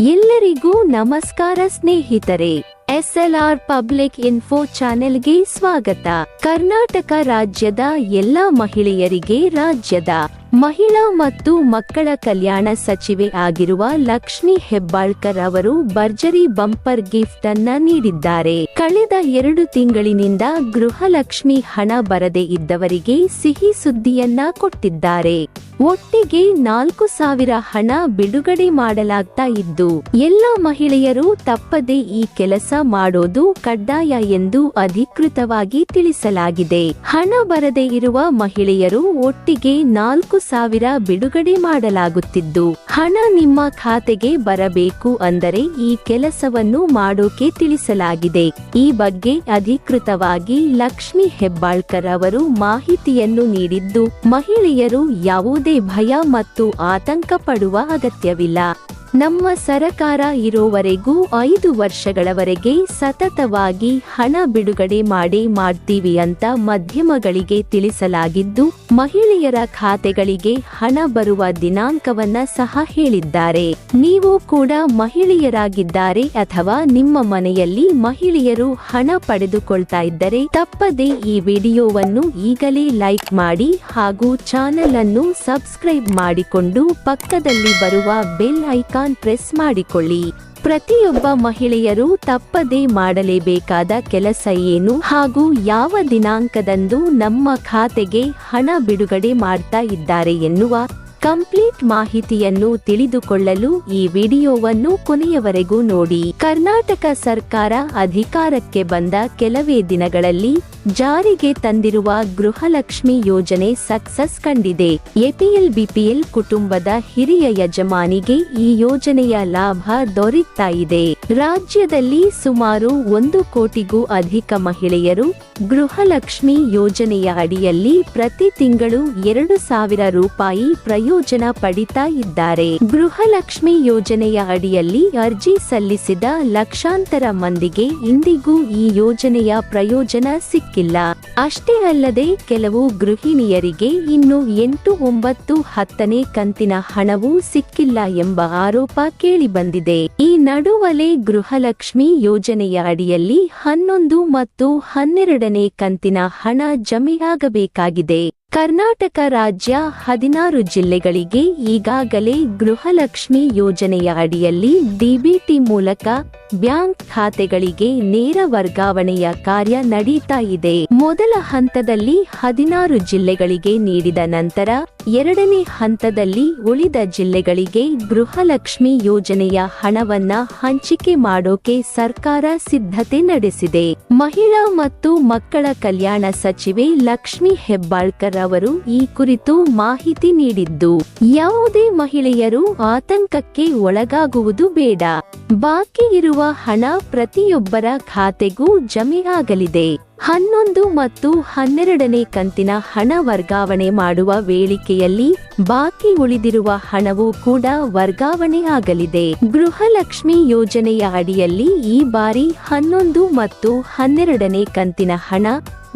ಎಲ್ಲರಿಗೂ ನಮಸ್ಕಾರ ಸ್ನೇಹಿತರೆ, ಎಸ್ಎಲ್ಆರ್ ಪಬ್ಲಿಕ್ ಇನ್ಫೋ ಚಾನೆಲ್ಗೆ ಸ್ವಾಗತ. ಕರ್ನಾಟಕ ರಾಜ್ಯದ ಎಲ್ಲಾ ಮಹಿಳೆಯರಿಗೆ ರಾಜ್ಯದ ಮಹಿಳಾ ಮತ್ತು ಮಕ್ಕಳ ಕಲ್ಯಾಣ ಸಚಿವೆ ಆಗಿರುವ ಲಕ್ಷ್ಮಿ ಹೆಬ್ಬಾಳ್ಕರ್ ಅವರು ಭರ್ಜರಿ ಬಂಪರ್ ಗಿಫ್ಟ್ ಅನ್ನ ನೀಡಿದ್ದಾರೆ. ಕಳೆದ ಎರಡು ತಿಂಗಳಿನಿಂದ ಗೃಹಲಕ್ಷ್ಮಿ ಹಣ ಬರದೇ ಇದ್ದವರಿಗೆ ಸಿಹಿ ಸುದ್ದಿಯನ್ನ ಕೊಟ್ಟಿದ್ದಾರೆ. ಒಟ್ಟಿಗೆ ನಾಲ್ಕು ಸಾವಿರ ಹಣ ಬಿಡುಗಡೆ ಮಾಡಲಾಗ್ತಾ ಇದ್ದು, ಎಲ್ಲ ಮಹಿಳೆಯರು ತಪ್ಪದೆ ಈ ಕೆಲಸ ಮಾಡೋದು ಕಡ್ಡಾಯ ಎಂದು ಅಧಿಕೃತವಾಗಿ ತಿಳಿಸಲಾಗಿದೆ. ಹಣ ಬರದೇ ಇರುವ ಮಹಿಳೆಯರು ಒಟ್ಟಿಗೆ ನಾಲ್ಕು ಸಾವಿರ ಬಿಡುಗಡೆ ಮಾಡಲಾಗುತ್ತಿದ್ದು, ಹಣ ನಿಮ್ಮ ಖಾತೆಗೆ ಬರಬೇಕು ಅಂದರೆ ಈ ಕೆಲಸವನ್ನು ಮಾಡೋಕೆ ತಿಳಿಸಲಾಗಿದೆ. ಈ ಬಗ್ಗೆ ಅಧಿಕೃತವಾಗಿ ಲಕ್ಷ್ಮಿ ಹೆಬ್ಬಾಳ್ಕರ್ ಅವರು ಮಾಹಿತಿಯನ್ನು ನೀಡಿದ್ದು, ಮಹಿಳೆಯರು ಯಾವುದೇ ಭಯ ಮತ್ತು ಆತಂಕ ಪಡುವ ಅಗತ್ಯವಿಲ್ಲ. ನಮ್ಮ ಸರಕಾರ ಇರೋವರೆಗೂ ಐದು ವರ್ಷಗಳವರೆಗೆ ಸತತವಾಗಿ ಹಣ ಬಿಡುಗಡೆ ಮಾಡಿ ಮಾಡ್ತೀವಿ ಅಂತ ಮಾಧ್ಯಮಗಳಿಗೆ ತಿಳಿಸಲಾಗಿದ್ದು, ಮಹಿಳೆಯರ ಖಾತೆಗಳಿಗೆ ಹಣ ಬರುವ ದಿನಾಂಕವನ್ನ ಸಹ ಹೇಳಿದ್ದಾರೆ. ನೀವು ಕೂಡ ಮಹಿಳೆಯರಾಗಿದ್ದಾರೆ ಅಥವಾ ನಿಮ್ಮ ಮನೆಯಲ್ಲಿ ಮಹಿಳೆಯರು ಹಣ ಪಡೆದುಕೊಳ್ತಾ ಇದ್ದರೆ ತಪ್ಪದೆ ಈ ವಿಡಿಯೋವನ್ನು ಈಗಲೇ ಲೈಕ್ ಮಾಡಿ ಹಾಗೂ ಚಾನೆಲ್ ಅನ್ನು ಸಬ್ಸ್ಕ್ರೈಬ್ ಮಾಡಿಕೊಂಡು ಪಕ್ಕದಲ್ಲಿ ಬರುವ ಬೆಲ್ ಐಕಾನ್ ಪ್ರೆಸ್ ಮಾಡಿಕೊಳ್ಳಿ. ಪ್ರತಿಯೊಬ್ಬ ಮಹಿಳೆಯರು ತಪ್ಪದೇ ಮಾಡಲೇಬೇಕಾದ ಕೆಲಸ ಏನು? ಹಾಗೂ ಯಾವ ದಿನಾಂಕದಂದು ನಮ್ಮ ಖಾತೆಗೆ ಹಣ ಬಿಡುಗಡೆ ಮಾಡ್ತಾ ಇದ್ದಾರೆ ಎನ್ನುವ ಕಂಪ್ಲೀಟ್ ಮಾಹಿತಿಯನ್ನು ತಿಳಿದುಕೊಳ್ಳಲು ಈ ವಿಡಿಯೋವನ್ನು ಕೊನೆಯವರೆಗೂ ನೋಡಿ. ಕರ್ನಾಟಕ ಸರ್ಕಾರ ಅಧಿಕಾರಕ್ಕೆ ಬಂದ ಕೆಲವೇ ದಿನಗಳಲ್ಲಿ ಜಾರಿಗೆ ತಂದಿರುವ ಗೃಹಲಕ್ಷ್ಮಿ ಯೋಜನೆ ಸಕ್ಸಸ್ ಕಂಡಿದೆ. ಎಪಿಎಲ್ ಬಿಪಿಎಲ್ ಕುಟುಂಬದ ಹಿರಿಯ ಯಜಮಾನಿಗೆ ಈ ಯೋಜನೆಯ ಲಾಭ ದೊರೆತಾ ಇದೆ. ರಾಜ್ಯದಲ್ಲಿ ಸುಮಾರು ಒಂದು ಕೋಟಿಗೂ ಅಧಿಕ ಮಹಿಳೆಯರು ಗೃಹಲಕ್ಷ್ಮಿ ಯೋಜನೆಯ ಅಡಿಯಲ್ಲಿ ಪ್ರತಿ ತಿಂಗಳು ಎರಡು ಸಾವಿರ ರೂಪಾಯಿ ಪ್ರಯೋಜನ ಪಡಿತಾ ಇದ್ದಾರೆ. ಗೃಹಲಕ್ಷ್ಮಿ ಯೋಜನೆಯ ಅಡಿಯಲ್ಲಿ ಅರ್ಜಿ ಸಲ್ಲಿಸಿದ ಲಕ್ಷಾಂತರ ಮಂದಿಗೆ ಇಂದಿಗೂ ಈ ಯೋಜನೆಯ ಪ್ರಯೋಜನ ಸಿಕ್ಕಿಲ್ಲ. ಅಷ್ಟೇ ಅಲ್ಲದೆ ಕೆಲವು ಗೃಹಿಣಿಯರಿಗೆ ಇನ್ನು ಎಂಟು ಒಂಬತ್ತು ಹತ್ತನೇ ಕಂತಿನ ಹಣವೂ ಸಿಕ್ಕಿಲ್ಲ ಎಂಬ ಆರೋಪ ಕೇಳಿಬಂದಿದೆ. ಈ ನಡುವಲೆ ಗೃಹಲಕ್ಷ್ಮಿ ಯೋಜನೆಯ ಅಡಿಯಲ್ಲಿ ಹನ್ನೊಂದು ಮತ್ತು ಹನ್ನೆರಡನೇ ಕಂತಿನ ಹಣ ಜಮೆಯಾಗಬೇಕಾಗಿದೆ. ಕರ್ನಾಟಕ ರಾಜ್ಯ ಹದಿನಾರು ಜಿಲ್ಲೆಗಳಿಗೆ ಈಗಾಗಲೇ ಗೃಹಲಕ್ಷ್ಮಿ ಯೋಜನೆಯ ಅಡಿಯಲ್ಲಿ ಡಿಬಿಟಿ ಮೂಲಕ ಬ್ಯಾಂಕ್ ಖಾತೆಗಳಿಗೆ ನೇರ ವರ್ಗಾವಣೆಯ ಕಾರ್ಯ ನಡೀತಾ ಇದೆ. ಮೊದಲ ಹಂತದಲ್ಲಿ ಹದಿನಾರು ಜಿಲ್ಲೆಗಳಿಗೆ ನೀಡಿದ ನಂತರ ಎರಡನೇ ಹಂತದಲ್ಲಿ ಉಳಿದ ಜಿಲ್ಲೆಗಳಿಗೆ ಗೃಹಲಕ್ಷ್ಮಿ ಯೋಜನೆಯ ಹಣವನ್ನ ಹಂಚಿಕೆ ಮಾಡೋಕೆ ಸರ್ಕಾರ ಸಿದ್ಧತೆ ನಡೆಸಿದೆ. ಮಹಿಳಾ ಮತ್ತು ಮಕ್ಕಳ ಕಲ್ಯಾಣ ಸಚಿವೆ ಲಕ್ಷ್ಮಿ ಹೆಬ್ಬಾಳ್ಕರ್ ಅವರು ಈ ಕುರಿತು ಮಾಹಿತಿ ನೀಡಿದ್ದು, ಯಾವುದೇ ಮಹಿಳೆಯರು ಆತಂಕಕ್ಕೆ ಒಳಗಾಗುವುದು ಬೇಡ. ಬಾಕಿ ಇರುವ ಹಣ ಪ್ರತಿಯೊಬ್ಬರ ಖಾತೆಗೂ ಜಮೆಯಾಗಲಿದೆ ಹನ್ನೊಂದು ಮತ್ತು ಹನ್ನೆರಡನೇ ಕಂತಿನ ಹಣ ವರ್ಗಾವಣೆ ಮಾಡುವ ವೇಳಿಕೆಯಲ್ಲಿ ಬಾಕಿ ಉಳಿದಿರುವ ಹಣವೂ ಕೂಡ ವರ್ಗಾವಣೆಯಾಗಲಿದೆ ಗೃಹಲಕ್ಷ್ಮಿ ಯೋಜನೆಯ ಅಡಿಯಲ್ಲಿ ಈ ಬಾರಿ ಹನ್ನೊಂದು ಮತ್ತು ಹನ್ನೆರಡನೇ ಕಂತಿನ ಹಣ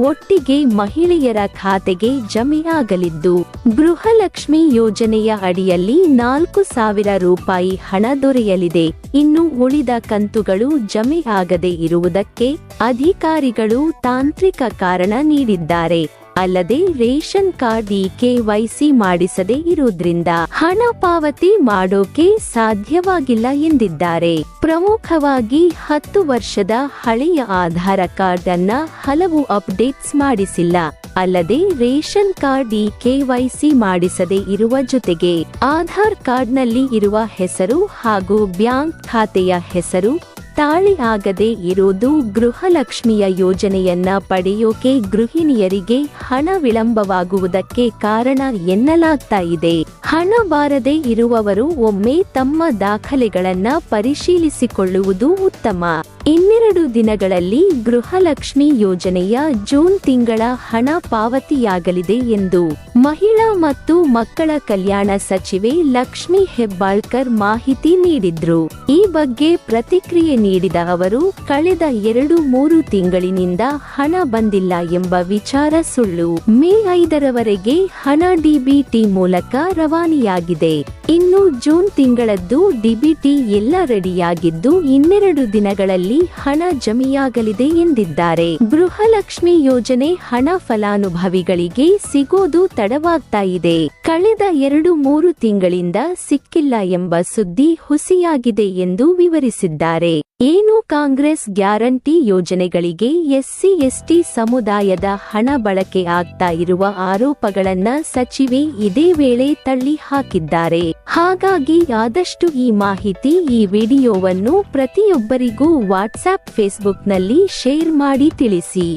ಒಟ್ಟಿಗೆ ಮಹಿಳೆಯರ ಖಾತೆಗೆ ಜಮೆಯಾಗಲಿದ್ದು ಗೃಹಲಕ್ಷ್ಮಿ ಯೋಜನೆಯ ಅಡಿಯಲ್ಲಿ ನಾಲ್ಕು ಸಾವಿರ ರೂಪಾಯಿ ಹಣ ದೊರೆಯಲಿದೆ. ಇನ್ನು ಉಳಿದ ಕಂತುಗಳು ಜಮೆ ಆಗದೆ ಇರುವುದಕ್ಕೆ ಅಧಿಕಾರಿಗಳು ತಾಂತ್ರಿಕ ಕಾರಣ ನೀಡಿದ್ದಾರೆ. ಅಲ್ಲದೆ ರೇಷನ್ ಕಾರ್ಡ್ ಈ ಕೆವೈಸಿ ಮಾಡಿಸದೇ ಇರುವುದರಿಂದ ಹಣ ಪಾವತಿ ಮಾಡೋಕೆ ಸಾಧ್ಯವಾಗಿಲ್ಲ ಎಂದಿದ್ದಾರೆ. ಪ್ರಮುಖವಾಗಿ ಹತ್ತು ವರ್ಷದ ಹಳೆಯ ಆಧಾರ ಕಾರ್ಡ್ ಅನ್ನ ಹಲವು ಅಪ್ಡೇಟ್ಸ್ ಮಾಡಿಸಿಲ್ಲ. ಅಲ್ಲದೆ ರೇಷನ್ ಕಾರ್ಡ್ ಈ ಕೆವೈಸಿ ಮಾಡಿಸದೇ ಇರುವ ಜೊತೆಗೆ ಆಧಾರ್ ಕಾರ್ಡ್ನಲ್ಲಿ ಇರುವ ಹೆಸರು ಹಾಗೂ ಬ್ಯಾಂಕ್ ಖಾತೆಯ ಹೆಸರು ತಾಳಿ ಆಗದೆ ಇರುವುದು ಗೃಹಲಕ್ಷ್ಮಿಯ ಯೋಜನೆಯನ್ನ ಪಡೆಯೋಕೆ ಗೃಹಿಣಿಯರಿಗೆ ಹಣ ವಿಳಂಬವಾಗುವುದಕ್ಕೆ ಕಾರಣ ಎನ್ನಲಾಗ್ತಾ ಇದೆ. ಹಣ ಬಾರದೇ ಇರುವವರು ಒಮ್ಮೆ ತಮ್ಮ ದಾಖಲೆಗಳನ್ನ ಪರಿಶೀಲಿಸಿಕೊಳ್ಳುವುದು ಉತ್ತಮ. ಇನ್ನೆರಡು ದಿನಗಳಲ್ಲಿ ಗೃಹಲಕ್ಷ್ಮಿ ಯೋಜನೆಯ ಜೂನ್ ತಿಂಗಳ ಹಣ ಪಾವತಿಯಾಗಲಿದೆ ಎಂದು ಮಹಿಳಾ ಮತ್ತು ಮಕ್ಕಳ ಕಲ್ಯಾಣ ಸಚಿವೆ ಲಕ್ಷ್ಮಿ ಹೆಬ್ಬಾಳ್ಕರ್ ಮಾಹಿತಿ ನೀಡಿದ್ರು. ಈ ಬಗ್ಗೆ ಪ್ರತಿಕ್ರಿಯೆ ನೀಡಿದ ಅವರು, ಕಳೆದ ಎರಡು ಮೂರು ತಿಂಗಳಿನಿಂದ ಹಣ ಬಂದಿಲ್ಲ ಎಂಬ ವಿಚಾರ ಸುಳ್ಳು. ಮೇ ಐದರವರೆಗೆ ಹಣ ಡಿಬಿಟಿ ಮೂಲಕ ರವಾನೆಯಾಗಿದೆ. ಇನ್ನು ಜೂನ್ ತಿಂಗಳದ್ದು ಡಿಬಿಟಿ ಎಲ್ಲ ರೆಡಿಯಾಗಿದ್ದು ಇನ್ನೆರಡು ದಿನಗಳಲ್ಲಿ ಹಣ ಜಮೆಯಾಗಲಿದೆ ಎಂದಿದ್ದಾರೆ. ಗೃಹಲಕ್ಷ್ಮಿ ಯೋಜನೆ ಹಣ ಫಲಾನುಭವಿಗಳಿಗೆ ಸಿಗೋದು ತಡವಾಗ್ತಾ ಇದೆ. ಕಳೆದ ಎರಡು ಮೂರು ತಿಂಗಳಿಂದ ಸಿಕ್ಕಿಲ್ಲ ಎಂಬ ಸುದ್ದಿ ಹುಸಿಯಾಗಿದೆ ಎಂದು ವಿವರಿಸಿದ್ದಾರೆ. ಏನು ಕಾಂಗ್ರೆಸ್ ಗ್ಯಾರಂಟಿ ಯೋಜನೆಗಳಿಗೆ ಎಸ್ಸಿ, ಎಸ್ಟಿ ಸಮುದಾಯದ ಹಣ ಬಳಕೆ ಆಗ್ತಾ ಇರುವ ಆರೋಪಗಳನ್ನ ಸಚಿವೆ ಇದೇ ವೇಳೆ ತಳ್ಳಿ ಹಾಕಿದ್ದಾರೆ. ಹಾಗಾಗಿ ಆದಷ್ಟು ಈ ಮಾಹಿತಿ ಈ ವಿಡಿಯೋವನ್ನು ಪ್ರತಿಯೊಬ್ಬರಿಗೂ ವಾಟ್ಸ್ಆಪ್ ಫೇಸ್ಬುಕ್ನಲ್ಲಿ ಶೇರ್ ಮಾಡಿ ತಿಳಿಸಿ.